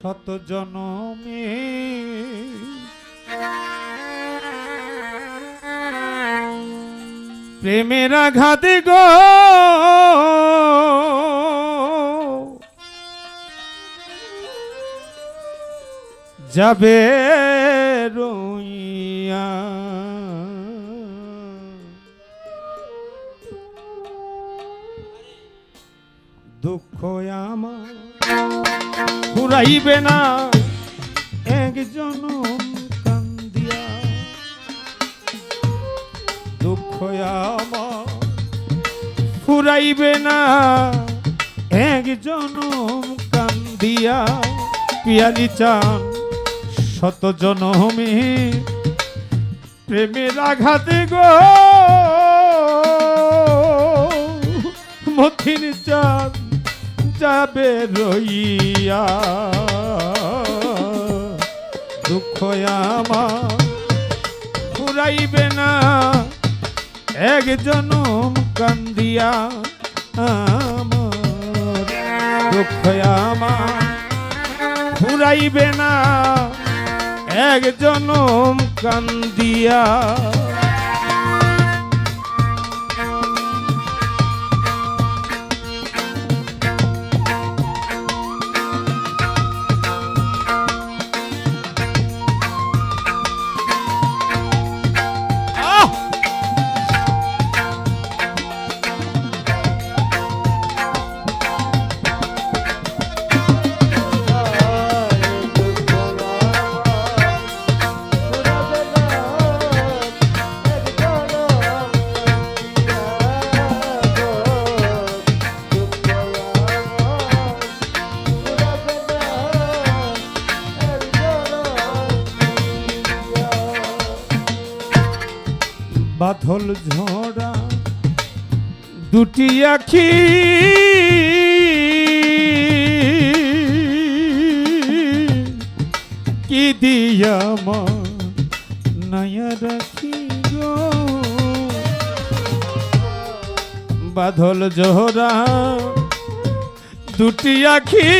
শত জনমে প্রেমের আঘাতে গো। যাবে রইয়া। দুঃখ আমার ফুরাইবে না। একজন কান্দিয়া। দুঃখ ফুরাইবে না। একজন কান্দিয়া। পিয়ালি চান শত জনমে। প্রেমের আঘাতে গো। মথিন চাঁদ যাবে রইয়া। দুঃখ আমার ফুরাইবে না। একজন কান্দিয়া আমার দুঃখ আমার ফুরাইবে না। একজন কান্দিয়া বাদল ঝরা দুটি আখি। কি দিয়া মা রাখি গো? জোহরা, দুটি আখি।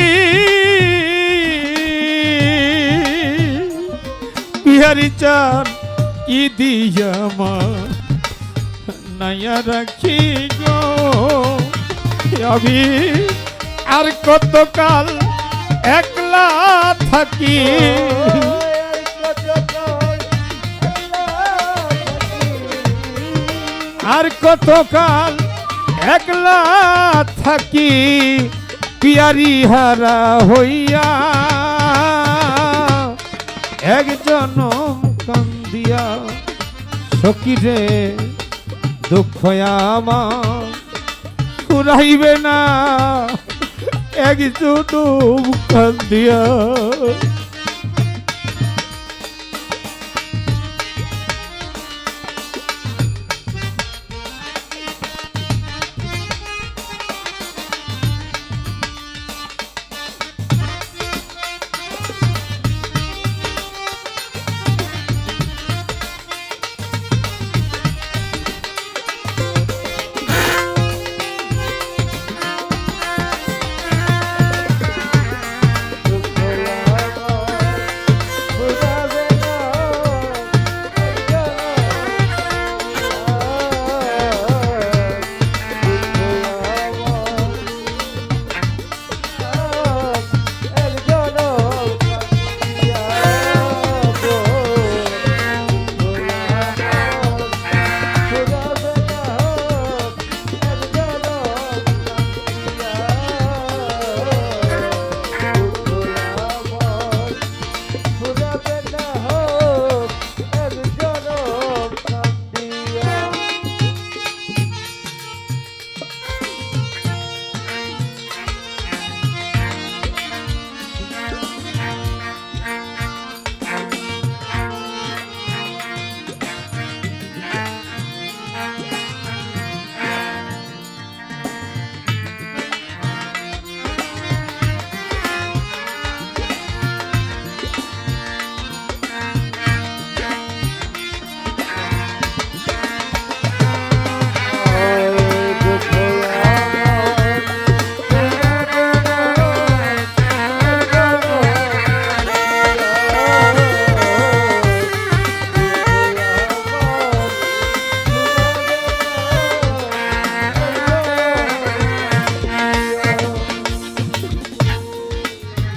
বিহারি চান কি দিয়া মা রাখি গো। আর কতকাল একলা থাকি? আর কতকাল একলা থাকি? পিয়ারি হারা হইয়া একজন কান্দিয়া সকিরে দুঃখ আমার ফুরাইবে না। দুঃখ কান্দিয়া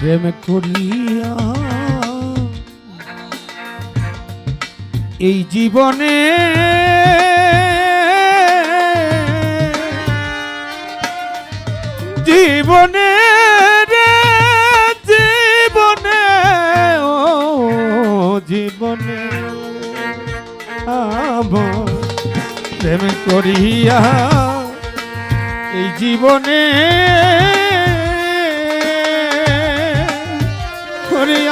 প্রেম করিয়া। এই জীবনে জীবনে রে জীবনে ও জীবনে আমার প্রেম করিয়া। এই জীবনে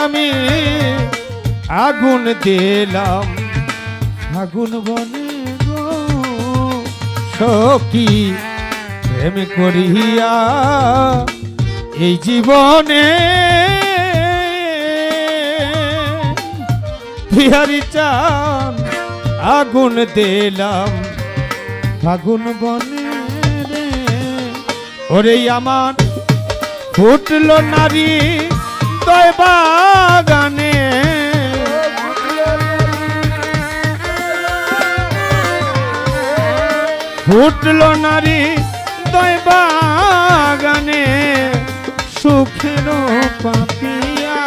আমি আগুন দিলাম। আগুন বনে গো, সখী, প্রেম করিয়া এই জীবনে বিহারি চান আগুন দিলাম। ফাগুন বনে ওরে আমার ফুটলো নারী দয় বাগানে ফুটলো নারী দয় বাগানে সুখের পাপিয়া।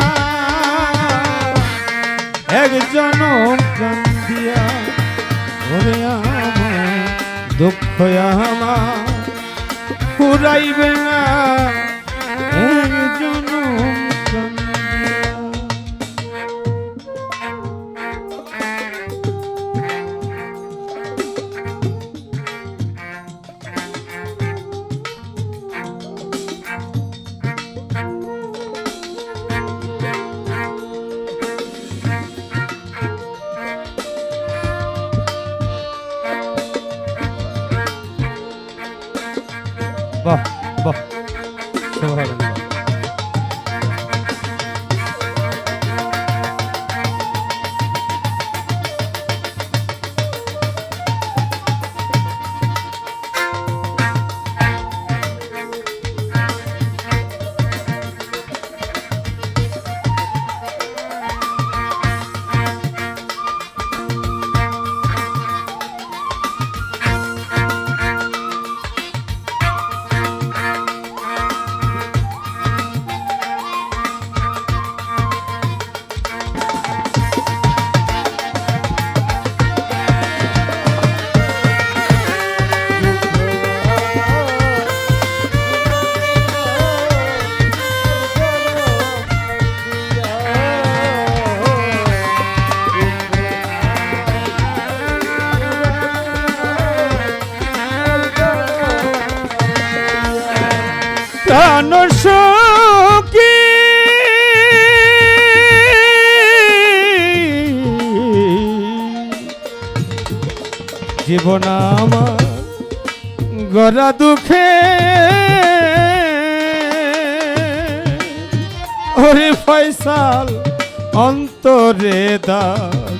একজন কান্দিয়া, ওরে আমার দুঃখ আমার, ফুরাইবে না। 不不，不不不。সখী জীবন আমার গড়া দুঃখে। ওরে ফয়সাল, অন্তরে দাগ,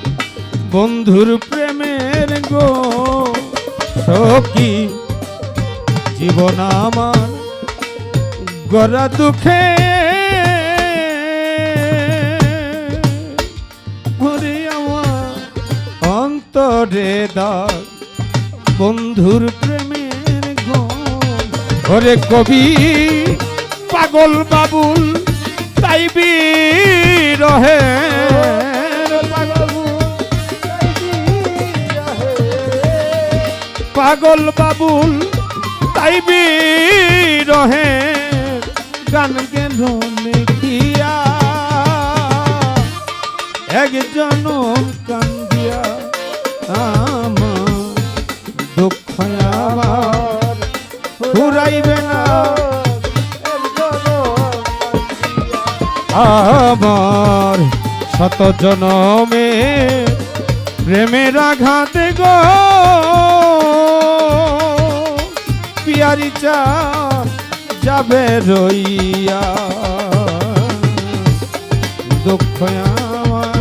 বন্ধুর প্রেমের গো, সখী, জীবন আমার গড়া দুঃখে। ওরে আমার অন্তরে দাগ বন্ধুর প্রেমের গন ওরে কবি, পাগল বাবুল তাইবি রহে পাগল বাবুল তাইবি রহে গান গেল মেঘিয়া এক জনম কান্দিয়া আমার শত জনমে প্রেমের আঘাতে গো। পিয়ারি চা যাবে রইয়া। দুঃখ আমার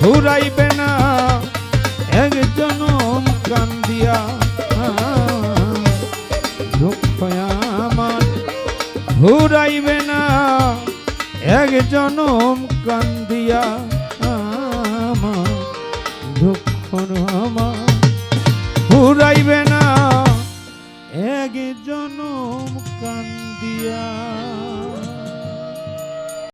ঘুরাইবে না এক জনম কান্দিয়া। দুঃখ আমার ঘুরাইবে না এক জনম কান্দিয়া। আমার ঘুরাইবে না এক জনম কান্দিয়া